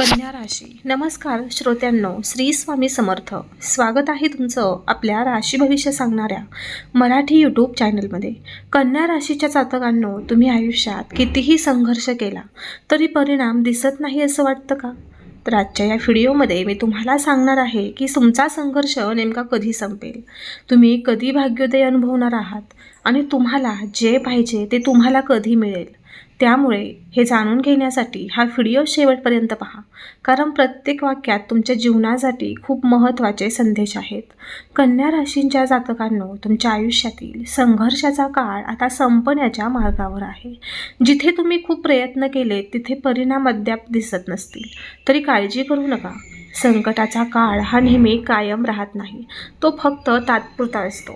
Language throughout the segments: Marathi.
कन्या राशी. नमस्कार श्रोत्यांनो श्री स्वामी समर्थ. स्वागत आहे तुमचं आपल्या राशी भविष्य सांगणाऱ्या मराठी यूट्यूब चॅनलमध्ये कन्या राशीच्या जातकांनो तुम्ही आयुष्यात कितीही संघर्ष केला तरी परिणाम दिसत नाही असं वाटतं का? तर आजच्या या व्हिडिओमध्ये मी तुम्हाला सांगणार आहे की तुमचा संघर्ष नेमका कधी संपेल? तुम्ही कधी भाग्योदय अनुभवणार आहात? आणि तुम्हाला जे पाहिजे ते तुम्हाला कधी मिळेल? त्यामुळे हे जाणून घेण्यासाठी हा व्हिडिओ शेवटपर्यंत पहा. कारण प्रत्येक वाक्यात तुमच्या जीवनासाठी खूप महत्त्वाचे संदेश आहेत. कन्या राशींच्या जातकांनो तुमच्या आयुष्यातील संघर्षाचा काळ आता संपण्याच्या मार्गावर आहे. जिथे तुम्ही खूप प्रयत्न केले तिथे परिणाम अद्याप दिसत नसतील. तरी काळजी करू नका. संकटाचा काळ हा नेहमी कायम राहत नाही. तो फक्त तात्पुरता असतो.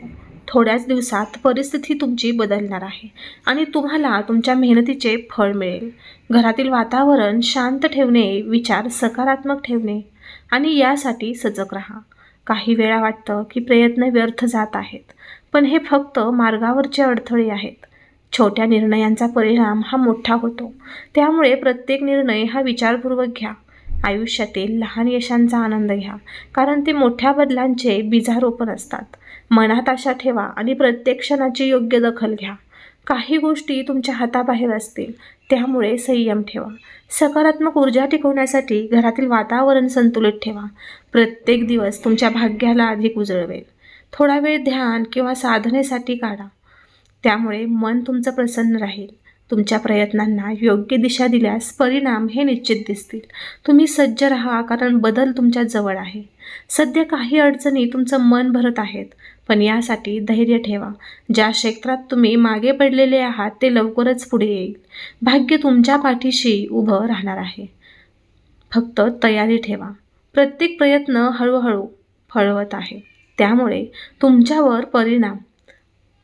थोड्याच दिवसात परिस्थिती तुमची बदलणार आहे आणि तुम्हाला तुमच्या मेहनतीचे फळ मिळेल. घरातील वातावरण शांत ठेवणे विचार सकारात्मक ठेवणे आणि यासाठी सजग राहा. काही वेळा वाटतं की प्रयत्न व्यर्थ जात आहेत पण हे फक्त मार्गावरचे अडथळे आहेत. छोट्या निर्णयांचा परिणाम हा मोठा होतो. त्यामुळे प्रत्येक निर्णय हा विचारपूर्वक घ्या. आयुष्यातील लहान यशांचा आनंद घ्या कारण ते मोठ्या बदलांचे बीजारोपण असतात. मनात आशा ठेवा आणि प्रत्येक क्षणाची योग्य दखल घ्या. काही गोष्टी तुमच्या हाताबाहेर असतील त्यामुळे संयम ठेवा. सकारात्मक ऊर्जा टिकवण्यासाठी घरातील वातावरण संतुलित ठेवा. प्रत्येक दिवस तुमच्या भाग्याला अधिक उजळवेल. थोडा वेळ ध्यान किंवा साधनेसाठी काढा. त्यामुळे मन तुमचं प्रसन्न राहील. तुमच्या प्रयत्नांना योग्य दिशा दिल्यास परिणाम हे निश्चित दिसतील. तुम्ही सज्ज राहा कारण बदल तुमच्या जवळ आहे. सध्या काही अडचणी तुमचं मन भरत आहेत पण यासाठी धैर्य ठेवा. ज्या क्षेत्रात तुम्ही मागे पडलेले आहात ते लवकरच पुढे येईल. भाग्य तुमच्या पाठीशी उभं राहणार आहे. फक्त तयारी ठेवा. प्रत्येक प्रयत्न हळूहळू फळवत आहे. त्यामुळे तुमच्यावर परिणाम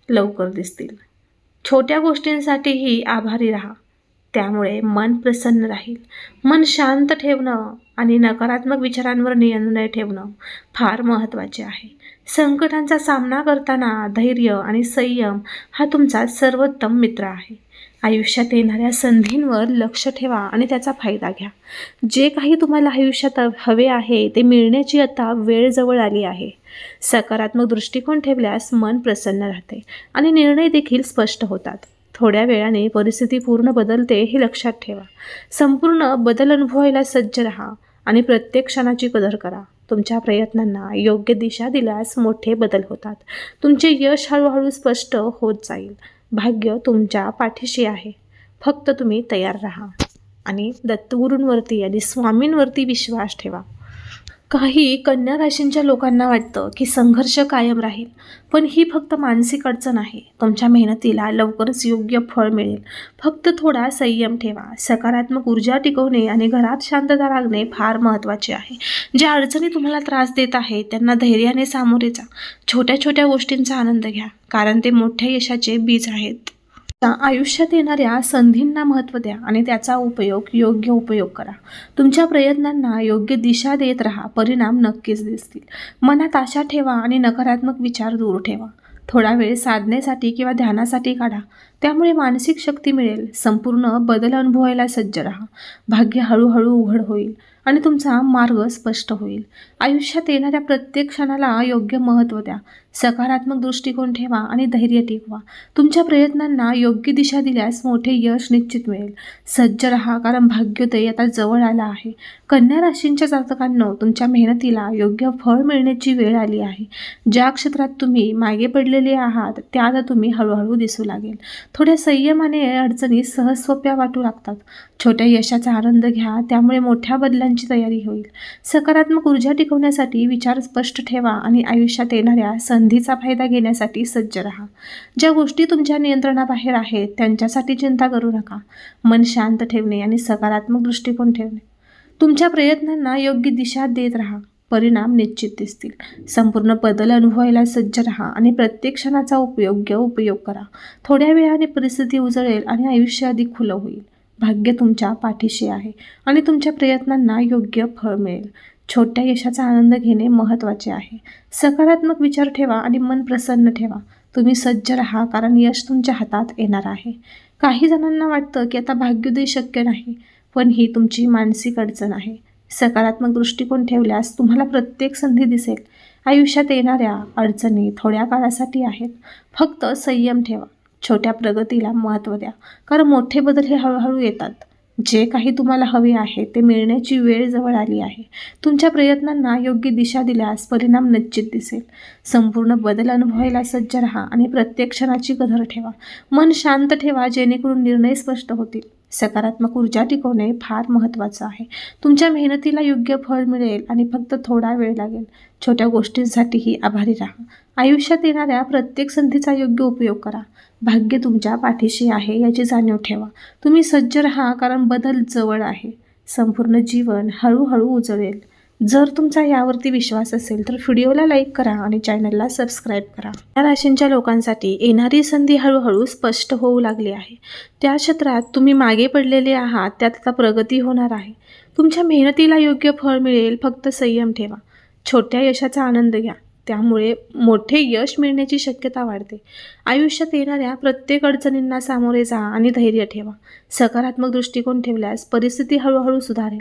लवकर दिसतील. छोट्या गोष्टींसाठीही आभारी राहा. त्यामुळे मन प्रसन्न राहील. मन शांत ठेवणं आणि नकारात्मक विचारांवर नियंत्रण ठेवणं फार महत्त्वाचे आहे. संकटांचा सामना करताना धैर्य आणि संयम हा तुमचा सर्वोत्तम मित्र आहे. आयुष्यात येणाऱ्या संधींवर लक्ष ठेवा आणि त्याचा फायदा घ्या. जे काही तुम्हाला आयुष्यात हवे आहे ते मिळण्याची आता वेळ जवळ आली आहे. सकारात्मक दृष्टिकोन ठेवल्यास मन प्रसन्न राहते आणि निर्णय देखील स्पष्ट होतात. थोड्या वेळाने परिस्थिती पूर्ण बदलते हे लक्षात ठेवा. संपूर्ण बदल अनुभवायला सज्ज राहा आणि प्रत्येक क्षणाची कदर करा. तुमच्या प्रयत्नांना योग्य दिशा दिल्यास मोठे बदल होतात. तुमचे यश हळूहळू स्पष्ट होत जाईल. भाग्य तुमच्या पाठीशी आहे. फक्त तुम्ही तयार राहा. आणि दत्तगुरूंवरती आणि स्वामींवरती विश्वास ठेवा. काही कन्या राशींच्या लोकांना वाटतं की संघर्ष कायम राहील. पण ही फक्त मानसिक अडचण आहे. तुमच्या मेहनतीला लवकरच योग्य फळ मिळेल. फक्त थोडा संयम ठेवा. सकारात्मक ऊर्जा टिकवणे आणि घरात शांतता राखणे फार महत्त्वाचे आहे. ज्या अडचणी तुम्हाला त्रास देत आहेत त्यांना धैर्याने सामोरे जा. छोट्या छोट्या गोष्टींचा आनंद घ्या कारण ते मोठ्या यशाचे बीज आहेत. आयुष्यात येणाऱ्या संधींना महत्त्व द्या आणि त्याचा उपयोग योग्य उपयोग करा. तुमच्या प्रयत्नांना योग्य दिशा देत राहा परिणाम नक्कीच दिसतील. मनात आशा ठेवा आणि नकारात्मक विचार दूर ठेवा. थोडा वेळ साधनेसाठी किंवा ध्यानासाठी काढा. त्यामुळे मानसिक शक्ती मिळेल. संपूर्ण बदल अनुभवायला सज्ज राहा. भाग्य हळूहळू उघड होईल आणि तुमचा मार्ग स्पष्ट होईल. आयुष्यात येणाऱ्या प्रत्येक क्षणाला योग्य महत्त्व द्या. सकारात्मक दृष्टिकोन ठेवा आणि धैर्य टिकवा. तुमच्या प्रयत्नांना योग्य दिशा दिल्यास मोठे यश निश्चित मिळेल. सज्ज राहा कारण भाग्योदय आता जवळ आला आहे. कन्या राशींच्या जातकांनो तुमच्या मेहनतीला योग्य फळ मिळण्याची वेळ आली आहे. ज्या क्षेत्रात तुम्ही मागे पडलेले आहात त्यात तुम्ही हळूहळू दिसू लागेल. थोड्या संयमाने अडचणी सहज सोप्या वाटू लागतात. छोट्या यशाचा आनंद घ्या त्यामुळे मोठ्या बदलांची तयारी होईल. सकारात्मक ऊर्जा टिकवण्यासाठी विचार स्पष्ट ठेवा आणि आयुष्यात येणाऱ्या संधीचा फायदा घेण्यासाठी सज्ज राहा. ज्या गोष्टी तुमच्या नियंत्रणाबाहेर आहेत त्यांच्यासाठी चिंता करू नका. मन शांत ठेवणे आणि सकारात्मक दृष्टिकोन ठेवणे. तुमच्या प्रयत्नांना योग्य दिशा देत राहा. परिणाम निश्चित दिसतील. संपूर्ण बदल अनुभवायला सज्ज राहा आणि प्रत्येक क्षणाचा उपयोग्य उपयोग करा. थोड्या वेळाने परिस्थिती उजळेल आणि आयुष्य अधिक खुलं होईल. भाग्य तुमच्या पाठीशी आहे आणि तुमच्या प्रयत्नांना योग्य फळ मिळेल. छोट्या यशाचा आनंद घेणे महत्त्वाचे आहे. सकारात्मक विचार ठेवा आणि मन प्रसन्न ठेवा. तुम्ही सज्ज राहा कारण यश तुमच्या हातात येणार आहे. काही जणांना वाटतं की आता भाग्योदय शक्य नाही पण ही तुमची मानसिक अडचण आहे. सकारात्मक दृष्टिकोन ठेवल्यास तुम्हाला प्रत्येक संधी दिसेल. आयुष्यात येणाऱ्या अडचणी थोड्या काळासाठी आहेत. फक्त संयम ठेवा. छोट्या प्रगतीला महत्त्व द्या. कारण मोठे बदल हे हळूहळू येतात. जे काही तुम्हाला हवे आहे ते मिळण्याची वेळ जवळ आली आहे. तुमच्या प्रयत्नांना योग्य दिशा दिल्यास परिणाम निश्चित दिसेल. संपूर्ण बदल अनुभवायला सज्ज राहा आणि प्रत्येक क्षणाची कदर ठेवा. मन शांत ठेवा जेणेकरून निर्णय स्पष्ट होतील. सकारात्मक ऊर्जा टिकवणे फार महत्त्वाचं आहे. तुमच्या मेहनतीला योग्य फळ मिळेल आणि फक्त थोडा वेळ लागेल. छोट्या गोष्टींसाठीही आभारी राहा. आयुष्यात येणाऱ्या प्रत्येक संधीचा योग्य उपयोग करा. भाग्य तुमच्या पाठीशी आहे याची जाणीव ठेवा. तुम्ही सज्ज राहा कारण बदल जवळ आहे. संपूर्ण जीवन हळूहळू उजळेल. जर तुमचा यावरती विश्वास असेल तर व्हिडिओला लाईक करा आणि चॅनलला सबस्क्राईब करा. या राशींच्या लोकांसाठी येणारी संधी हळूहळू स्पष्ट होऊ लागली आहे. त्या क्षेत्रात तुम्ही मागे पडलेले आहात त्यात आता प्रगती होणार आहे. तुमच्या मेहनतीला योग्य फळ मिळेल फक्त संयम ठेवा. छोट्या यशाचा आनंद घ्या. त्यामुळे मोठे यश मिळण्याची शक्यता वाढते. आयुष्यात येणाऱ्या प्रत्येक अडचणींना सामोरे जा आणि धैर्य ठेवा. सकारात्मक दृष्टिकोन ठेवल्यास परिस्थिती हळूहळू सुधारेल.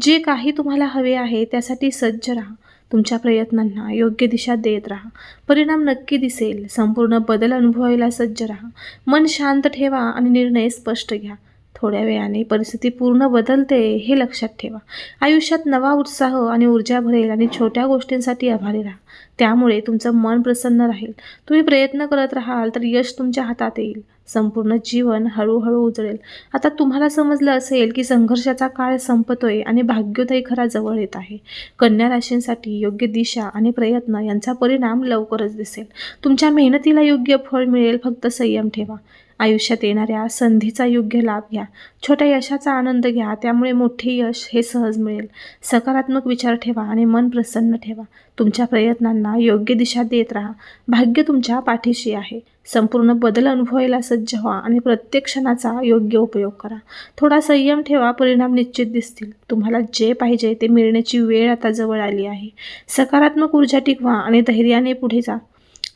जे काही तुम्हाला हवे आहे त्यासाठी सज्ज राहा. तुमच्या प्रयत्नांना योग्य दिशा देत राहा. परिणाम नक्की दिसेल. संपूर्ण बदल अनुभवायला सज्ज राहा. मन शांत ठेवा आणि निर्णय स्पष्ट घ्या. थोड्या वेळाने परिस्थिती पूर्ण बदलते हे लक्षात ठेवा. आयुष्यात नवा उत्साह आणि ऊर्जा भरेल आणि छोट्या गोष्टींसाठी आभारी राहा. त्यामुळे तुमचं मन प्रसन्न राहील. तुम्ही प्रयत्न करत राहाल तर यश तुमच्या हातात येईल. संपूर्ण जीवन हळूहळू उजळेल. आता तुम्हाला समजलं असेल की संघर्षाचा काळ संपतोय आणि भाग्योदय खरा जवळ येत आहे. कन्या राशींसाठी योग्य दिशा आणि प्रयत्न यांचा परिणाम लवकरच दिसेल. तुमच्या मेहनतीला योग्य फळ मिळेल. फक्त संयम ठेवा. आयुष्यात येणाऱ्या संधीचा योग्य लाभ घ्या. छोट्या यशाचा आनंद घ्या. त्यामुळे मोठे यश हे सहज मिळेल. सकारात्मक विचार ठेवा आणि मन प्रसन्न ठेवा. तुमच्या प्रयत्नांना योग्य दिशा देत राहा. भाग्य तुमच्या पाठीशी आहे. संपूर्ण बदल अनुभवायला सज्ज व्हा आणि प्रत्येक क्षणाचा योग्य उपयोग करा. थोडा संयम ठेवा. परिणाम निश्चित दिसतील. तुम्हाला जे पाहिजे ते मिळण्याची वेळ आता जवळ आली आहे. सकारात्मक ऊर्जा टिकवा आणि धैर्याने पुढे जा.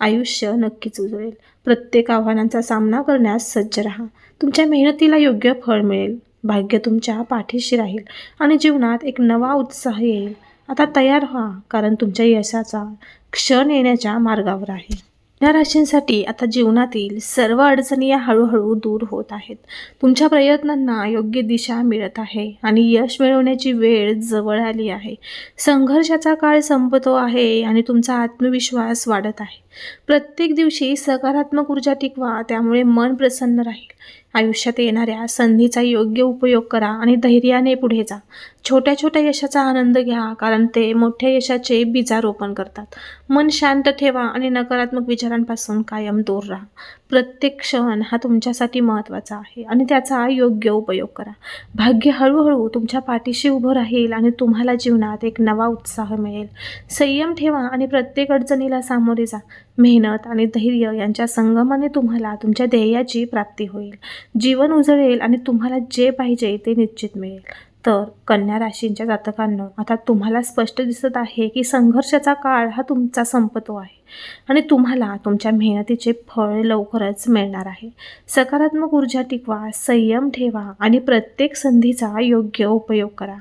आयुष्य नक्कीच उजळेल. प्रत्येक आव्हानांचा सामना करण्यास सज्ज राहा. तुमच्या मेहनतीला योग्य फळ मिळेल. भाग्य तुमच्या पाठीशी राहील आणि जीवनात एक नवा उत्साह येईल. आता तयार व्हा कारण तुमच्या यशाचा क्षण येण्याच्या मार्गावर आहे. या राशींसाठी आता जीवनातील सर्व अडचणी या हळूहळू दूर होत आहेत. तुमच्या प्रयत्नांना योग्य दिशा मिळत आहे आणि यश मिळवण्याची वेळ जवळ आली आहे. संघर्षाचा काळ संपतो आहे आणि तुमचा आत्मविश्वास वाढत आहे. प्रत्येक दिवशी सकारात्मक ऊर्जा टिकवा त्यामुळे मन प्रसन्न राहील. आयुष्यात येणाऱ्या संधीचा योग्य उपयोग करा आणि धैर्याने पुढे जा. छोट्या छोट्या यशाचा आनंद घ्या कारण ते मोठ्या यशाचे बीजारोपण करतात. मन शांत ठेवा आणि नकारात्मक विचारांपासून कायम दूर राहा. प्रत्येक क्षण हा तुमच्यासाठी महत्त्वाचा आहे आणि त्याचा योग्य उपयोग करा. भाग्य हळूहळू तुमच्या पाठीशी उभं राहील आणि तुम्हाला जीवनात एक नवा उत्साह मिळेल. संयम ठेवा आणि प्रत्येक अडचणीला सामोरे जा. मेहनत आणि धैर्य यांच्या संगमाने तुम्हाला तुमच्या ध्येयाची प्राप्ती होईल. जीवन उजळेल आणि तुम्हाला जे पाहिजे ते निश्चित मिळेल. तर कन्या राशींच्या जातकांना आता तुम्हाला स्पष्ट दिसत आहे की संघर्षाचा काळ हा तुमचा संपतो आहे. आणि तुम्हाला तुमच्या मेहनतीचे फळ लवकरच मिळणार आहे. सकारात्मक ऊर्जा टिकवा संयम ठेवा आणि प्रत्येक संधीचा योग्य उपयोग करा.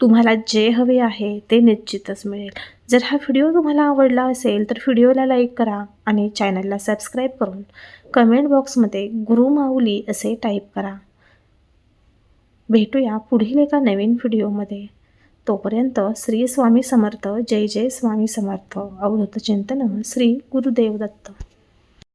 तुम्हाला जे हवे आहे ते निश्चितच मिळेल. जर हा व्हिडिओ तुम्हाला आवडला असेल तर व्हिडिओला लाईक करा आणि चॅनलला सबस्क्राईब करून कमेंट बॉक्समध्ये गुरु माऊली असे टाईप करा. भेटूया पुढील एका नवीन व्हिडिओमध्ये. तोपर्यंत श्री स्वामी समर्थ जय जय स्वामी समर्थ. अवधूत चिंतन श्री गुरुदेव दत्त.